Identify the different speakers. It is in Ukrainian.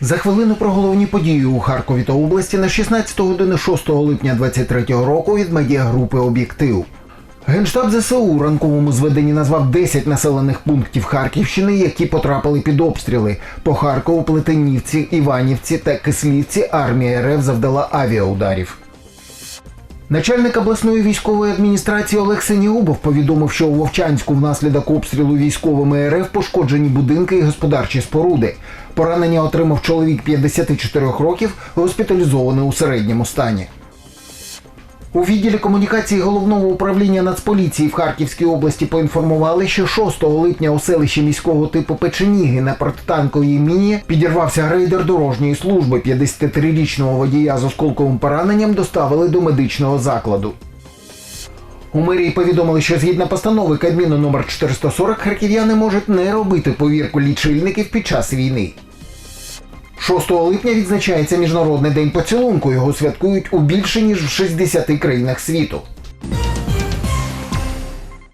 Speaker 1: За хвилину про головні події у Харкові та області на 16 години 6 липня 23 року від медіагрупи Об'єктив. Генштаб ЗСУ у ранковому зведенні назвав 10 населених пунктів Харківщини, які потрапили під обстріли. По Харкову, Плетенівці, Іванівці та Кислівці армія РФ завдала авіаударів. Начальник обласної військової адміністрації Олег Синіубов повідомив, що у Вовчанську внаслідок обстрілу військовими РФ пошкоджені будинки і господарчі споруди. Поранення отримав чоловік 54 років, госпіталізований у середньому стані. У відділі комунікації головного управління Нацполіції в Харківській області поінформували, що 6 липня у селищі міського типу Печеніги на протитанковій міні підірвався рейдер дорожньої служби. 53-річного водія з осколковим пораненням доставили до медичного закладу. У мерії повідомили, що згідно постанови Кабміну номер 440 харків'яни можуть не робити повірку лічильників під час війни. 6 липня відзначається Міжнародний день поцілунку. Його святкують у більше ніж в 60 країнах світу.